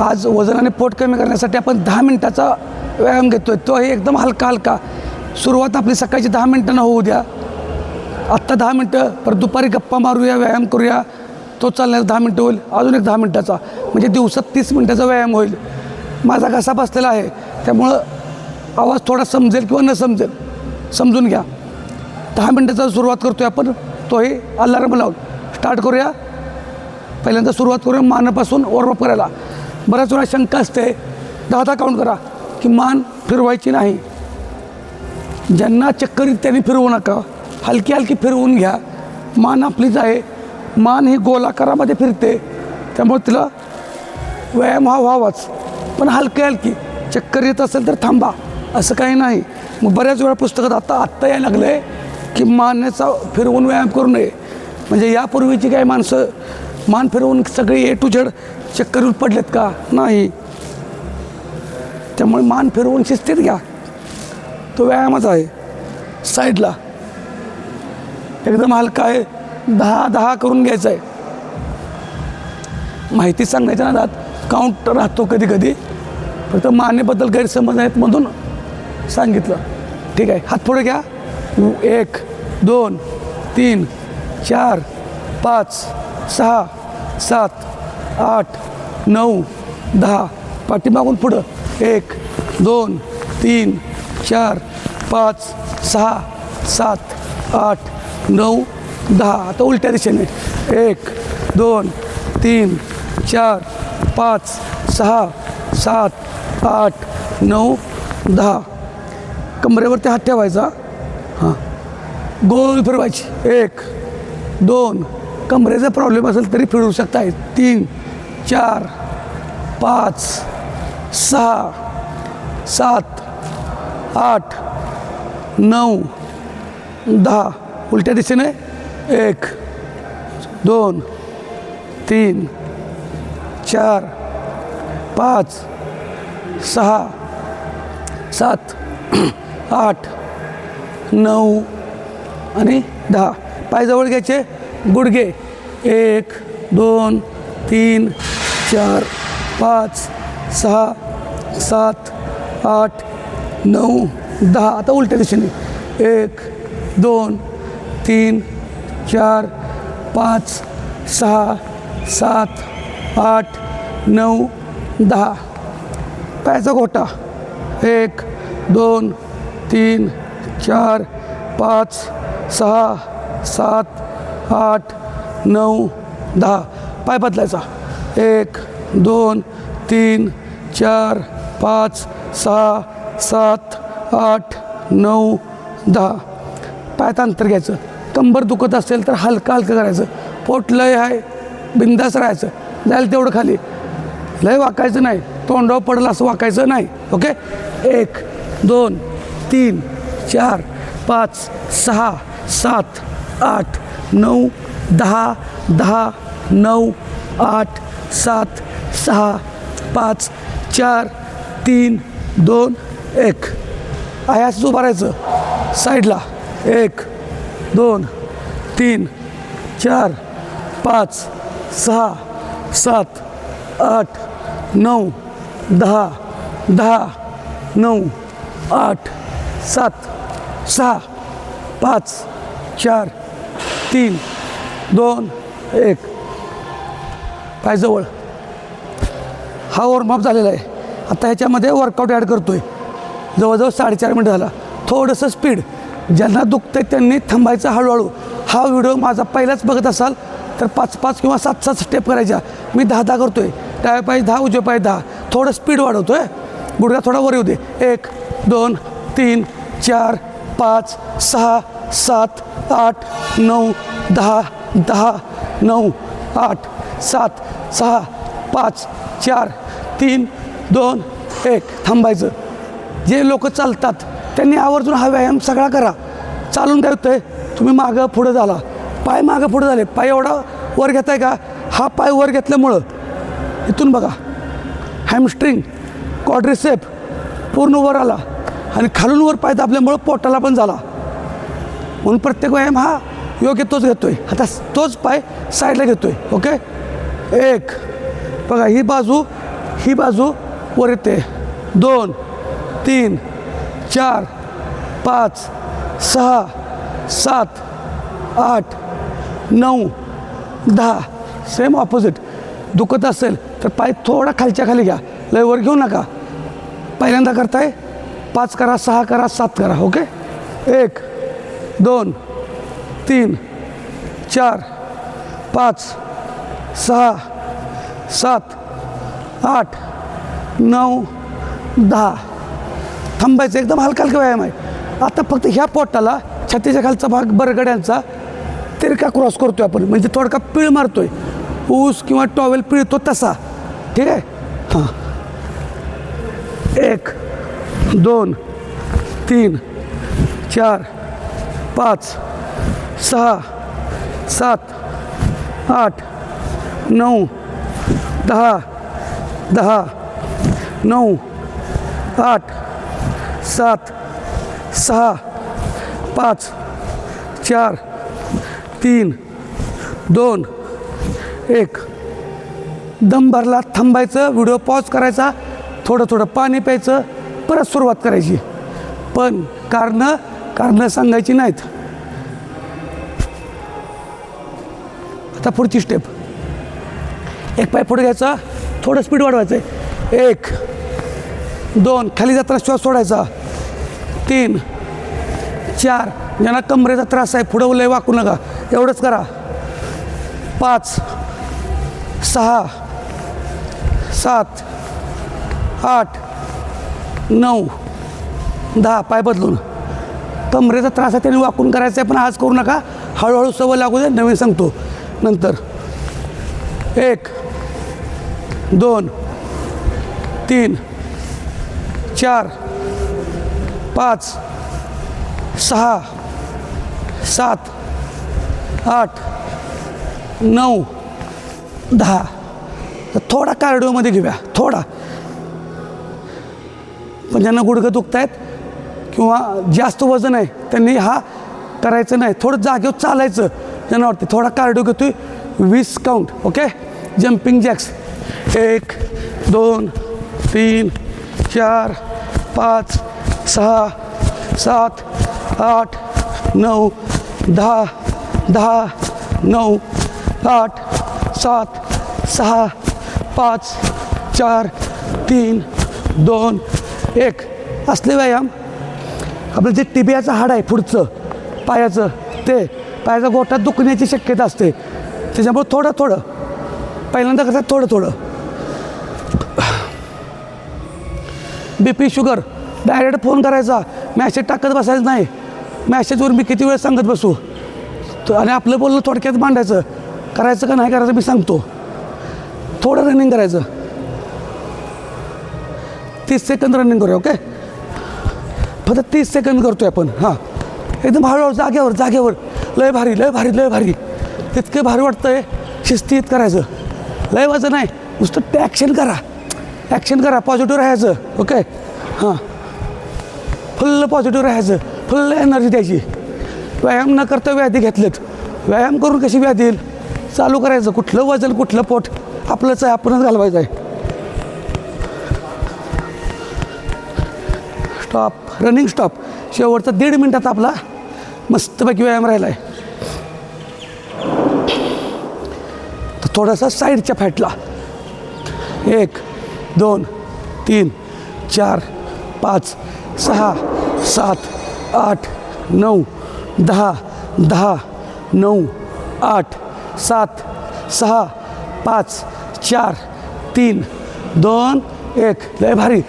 आज वजन आणि पोट कमी करण्यासाठी आपण दहा मिनटाचा व्यायाम घेतो आहे तोही एकदम हलका हलका. सुरुवात आपली सकाळची दहा मिनटांना होऊ द्या. आत्ता दहा मिनटं परत दुपारी गप्पा मारूया व्यायाम करूया. तो चालण्यास दहा मिनटं होईल अजून एक दहा मिनटाचा. म्हणजे दिवसात तीस मिनटाचा व्यायाम होईल. माझा घसा बसलेला आहे. त्यामुळं आवाज थोडा समजेल किंवा न समजेल समजून घ्या. दहा मिनटाचा सुरुवात करतो आहे आपण तोही अलार्म लावून. स्टार्ट करूया. पहिल्यांदा सुरुवात करूया मानापासून वॉर्मअप करायला. बऱ्याच वेळा शंका असते. दादा काउंट करा. की मान फिरवायची नाही. ज्यांना चक्करीत त्यांनी फिरवू नका. हलकी हलकी फिरवून घ्या. मान आपलीच आहे. मान ही गोलाकारामध्ये फिरते. त्यामुळे तिला व्यायाम हा व्हावाच. पण हलकी हलकी. चक्कर येत असेल तर थांबा. असं काही नाही. मग बऱ्याच वेळा पुस्तकात आता आत्ता यायला लागलं आहे की मानेचा फिरवून व्यायाम करू नये. म्हणजे यापूर्वीची काही माणसं मान फिरवून सगळी ए टू झेड चक्करीवर पडलेत का? नाही. त्यामुळे मान फिरवून शिस्तीत घ्या. तो व्यायामच आहे. साईडला. एकदम हलका आहे दहा दहा करून घ्यायचं आहे माहिती सांगण्याच्या नादात काउंट राहतो कधी कधी फक्त मानेबद्दल गैरसमज आहेत म्हणून सांगितलं. ठीक आहे हात पुढे घ्या. एक दोन तीन चार पाच सहा सात आठ नऊ दहा. पाठीमागून पुढं. एक दोन तीन चार पाच सहा सात आठ नऊ दहा. आता उलट्या दिशेने. एक दोन तीन चार पाच सहा सात आठ नऊ दहा. कमरेवरती हात ठेवायचा. हां. गोल फिरवायची. एक दोन. कमरेचा प्रॉब्लेम असेल तरी फिरवू शकताय. तीन चार पाच सहा सात आठ नऊ दहा. उलट्या दिशेने. एक दोन तीन चार पाच सहा सात आठ नऊ आणि दहा. पायजवळ घ्यायचे. गुडघे. एक दोन तीन चार पाच सहा सात आठ नऊ दहा. आता उलट्या दिशेने. एक दोन तीन चार पाच सहा सात आठ नऊ दहा. पायाचा गोटा एक दोन तीन चार पाच सहा सात आठ नऊ दहा. पाय बदलायचा. एक दोन तीन चार पाच सहा सात आठ नऊ दहा. पायात अंतर घ्यायचं. कंबर दुखत असेल तर हलकं हलकं करायचं. पोट लय आहे बिंदास राहायचं. जाईल तेवढं खाली. लय वाकायचं नाही. तोंडावर पडलं असं वाकायचं नाही. ओके? एक दोन तीन चार पाच सहा सात आठ नऊ दहा दहा नऊ आठ सात सहा पाच चार तीन दोन एक. आयास उभारायचं. साईडला एक दोन तीन चार पाच सहा सात आठ नऊ दहा दहा नऊ आठ सात सहा पाच चार तीन दोन एक. पायजवळ हा वॉर्मअप झालेला आहे. आता ह्याच्यामध्ये वर्कआउट ॲड करतो आहे जवळजवळ साडेचार मिनटं झाला. थोडंसं स्पीड ज्यांना दुखतं त्यांनी थांबायचं हळूहळू. हा व्हिडिओ माझा पहिलाच बघत असाल तर पाच पाच किंवा सात सात स्टेप करायच्या. मी दहा दहा करतो आहे डाव्या पाय दहा उजव्या पाय दहा. थोडं स्पीड वाढवतो आहे गुडघा थोडा वर येऊ दे. एक दोन तीन चार पाच सहा सात आठ नऊ दहा दहा नऊ आठ सात. सहा पाच चार तीन दोन एक. थांबायचं. जे लोक चालतात त्यांनी आवर्जून हा व्यायाम सगळा करा. चालून काय आहे तुम्ही मागं पुढं झाला. पाय मागं पुढं झाले. पाय एवढा वर घेताय का? हा पाय वर घेतल्यामुळं इथून बघा. हॅमस्ट्रिंग कॉड्रिसेप पूर्ण वर आला. आणि खालून वर पाय दाबल्यामुळं पोटाला पण झाला. म्हणून प्रत्येक व्यायाम हा योग्य तोच घेतोय. आता तोच पाय साईडला घेतोय. ओके एक. बघा ही बाजू ही बाजू वर येते दोन तीन चार पाच सहा सात आठ नऊ दहा. सेम ऑपोजिट दुखत असेल तर पाय थोडा खालच्या खाली घ्या. लय वर घेऊ नका. पहिल्यांदा करताय पाच करा सहा करा सात करा ओके? एक दोन तीन चार पाच सहा सात आठ नऊ दहा. थांबायचं एकदम हलका हलका व्यायाम आहे. आता फक्त ह्या पोटाला छातीच्या खालचा भाग बरगड्यांचा तिरका क्रॉस करतोय आपण. म्हणजे थोडका पिळ मारतोय. ऊस किंवा टॉवेल पिळतो तसा. ठीक आहे? हां. एक दोन तीन चार पाच सहा सात आठ नऊ दहा दहा नऊ आठ सात सहा पाच चार तीन दोन एक. दम भरला थांबायचं व्हिडिओ पॉज करायचा थोडं थोडं पाणी प्यायचं परत सुरुवात करायची. पण कारणं कारणं सांगायची नाहीत. आता पुढची स्टेप एक पाय पुढे घ्यायचा. थोडं स्पीड वाढवायचं आहे एक दोन खाली जाताना श्वास सोडायचा. तीन चार. ज्यांना कमरेचा त्रास आहे पुढं लय वाकू नका. एवढंच करा. पाच सहा सात आठ नऊ दहा. पाय बदलून. कमरेचा त्रास आहे त्याने वाकून करायचं आहे पण आज करू नका. हळूहळू सवय लागू दे नवीन सांगतो. नंतर. एक दोन तीन चार पाच सहा सात आठ नऊ दहा. थोडा कार्डिओमध्ये घेऊया थोडा. पण ज्यांना गुडघं दुखत आहेत किंवा जास्त वजन आहे त्यांनी हा करायचं नाही. थोडं जागेवर चालायचं ज्यांना वाटते थोडा कार्डिओ घेतोय वीस काउंट ओके जम्पिंग जॅक्स एक दोन तीन चार पाच सहा सात आठ नऊ दहा दहा नऊ आठ सात सहा पाच चार तीन दोन एक. असले व्यायाम. आपलं जे टिबियाचं हाड आहे पुढचं पायाचं ते पायाचा गोठा दुखण्याची शक्यता असते. त्याच्यामुळे थोडं थोडं. पहिल्यांदा कसं थोडं थोडं. B P sugar direct phone करायचा. मॅसेज टाकत बसायचं नाही. मॅसेजवर मी किती वेळ सांगत बसू? तर आणि आपलं बोलणं थोडक्यात मांडायचं करायचं का नाही करायचं मी सांगतो. थोडं रनिंग करायचं. तीस सेकंद रनिंग करूया ओके फक्त तीस सेकंद करतो आहे आपण हां. एकदम हळूहळू जागेवर जागेवर. लय भारी लय भारी लय भारी. इतकं भारी वाटतंय. शिस्तीत करायचं. लय वजन नाही. नुसतं टॅक्शन करा. ॲक्शन करा पॉझिटिव्ह राहायचं ओके हां. फुल्ल पॉझिटिव्ह राहायचं फुल्ल एनर्जी द्यायची. व्यायाम न करता व्याधी घेतलेत. व्यायाम करून कशी व्याधी येईल? चालू करायचं कुठलं वजन कुठलं पोट आपलंच आहे आपणच घालवायचं आहे. स्टॉप रनिंग स्टॉप शेवटचा दीड मिनटात आपला मस्तपैकी व्यायाम राहिला आहे तर थोडासा साईडच्या फॅटला एक दोन तीन चार पाच सहा सात आठ नऊ दहा दहा नऊ आठ सात सहा पाच चार तीन दोन एक. लय भारी.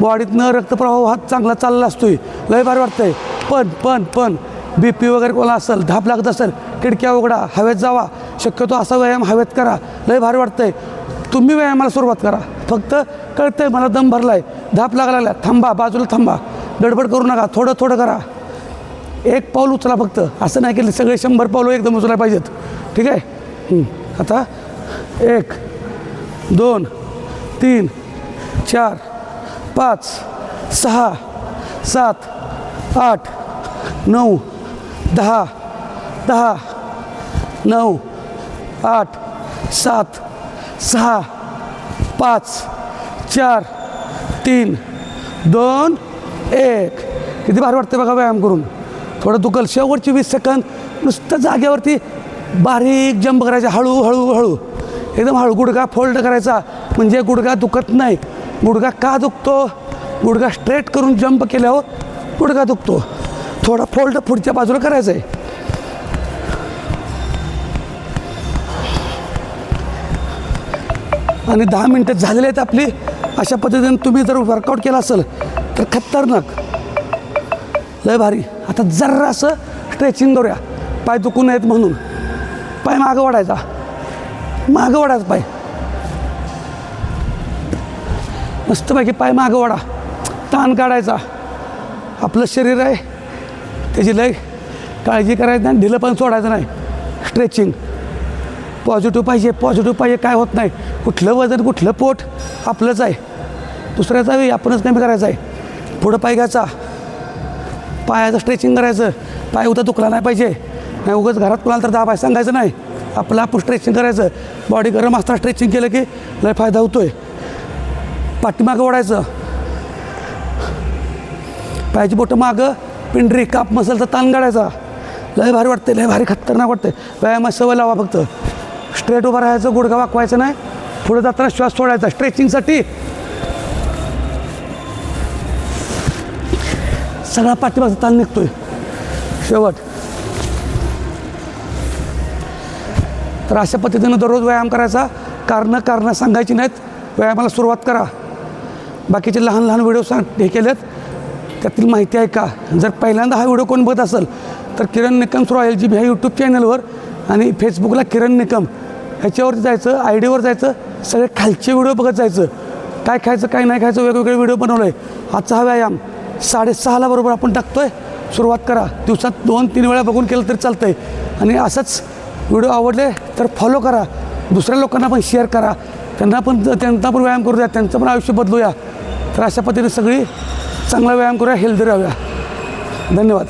बॉडीतनं रक्तप्रवाह हा चांगला चालला असतो आहे लय भारी वाटतंय. पण पण पण बी पी वगैरे कोणाला असेल धाप लागत असेल खिडक्या उघडा हवेत जावा. शक्यतो असा व्यायाम हवेत करा. लय भारी वाटतं आहे तुम्ही व्यायामाला सुरुवात करा. फक्त कळतंय मला दम भरलाय. धाप लागला थांबा बाजूला थांबा. गडबड करू नका. थोडं थोडं करा. एक पाऊल उचला फक्त. असं नाही केलं. सगळे शंभर पाऊल एकदम उचलायला पाहिजेत. ठीक आहे? आता एक दोन तीन चार पाच सहा सात आठ नऊ दहा दहा नऊ आठ सात सहा पाच चार तीन दोन एक. किती भारी वाटते बघा व्यायाम करून. थोडं दुखल. शेवटची वीस सेकंद नुसतं जागेवरती बारीक जंप करायचा. हळू हळू हळू. एकदम हळू. गुडघा फोल्ड करायचा. म्हणजे गुडघा दुखत नाही. गुडघा का दुखतो? गुडघा स्ट्रेट करून जंप केल्यावर गुडघा दुखतो. थोडा फोल्ड पुढच्या बाजूला करायचं आहे आणि दहा मिनटं झालेले आहेत आपली. अशा पद्धतीने तुम्ही जर वर्कआउट केला असेल तर खतरनाक. लय भारी. आता जरासं स्ट्रेचिंग करूया. पाय दुखून नयेत म्हणून. पाय मागं वाढायचा. मागं वाढायचा पाय. मस्तपैकी पाय मागं वाढा. ताण काढायचा. आपलं शरीर आहे. त्याची लय काळजी करायची नाही ढिलं पण सोडायचं नाही. स्ट्रेचिंग पॉझिटिव्ह पाहिजे पॉझिटिव्ह पाहिजे काय होत नाही. कुठलं वजन कुठलं पोट आपलंच आहे. दुसऱ्याचा वेळी आपणच कमी करायचं आहे. पुढं पाय घ्यायचा. पायाचं स्ट्रेचिंग करायचं. पाय उद्या दुखला नाही पाहिजे. नाही उगाच घरात कुणाला तर दाबाय सांगायचं नाही. आपलं आपण स्ट्रेचिंग करायचं. बॉडी गरम असताना स्ट्रेचिंग केलं की लय फायदा होतो आहे पाठीमागं ओढायचं. पायाची बोटं मागं पिंडरी काप मसलचा ताण काढायचा. लय भारी वाटते लय भारी खतरनाक वाटते व्यायामात सवय लावा फक्त. स्ट्रेट उभं राहायचं गुडघा वाकवायचं नाही. पुढे जाताना श्वास सोडायचा स्ट्रेचिंगसाठी. सगळा पाठीमागचा ताण निघतोय. शेवट. तर अशा पद्धतीनं दररोज व्यायाम करायचा. कारणं कारणं सांगायची नाहीत. व्यायामाला सुरुवात करा. बाकीचे लहान लहान व्हिडिओ सांग हे केलेत. त्यातील माहिती आहे का जर पहिल्यांदा हा व्हिडिओ कोण बघत असेल तर किरण निकम सुरू एल जी बी ह्या यूट्यूब चॅनलवर आणि फेसबुकला किरण निकम. ह्याच्यावरती जायचं आय डीवर जायचं सगळे खालचे व्हिडिओ बघत जायचं. काय खायचं काय नाही खायचं वेगवेगळे व्हिडिओ बनवलं आहे आजचा हा व्यायाम. साडेसहाला बरोबर आपण टाकतो आहे सुरुवात करा. दिवसात दोन तीन वेळा बघून केलं तरी चालतं आहे आणि असंच व्हिडिओ आवडले तर फॉलो करा. दुसऱ्या लोकांना पण शेअर करा. त्यांना पण त्यांना पण व्यायाम करू द्या त्यांचं पण आयुष्य बदलूया. तर अशा पद्धतीने सगळी चांगला व्यायाम करूया हेल्दी राहूया. धन्यवाद.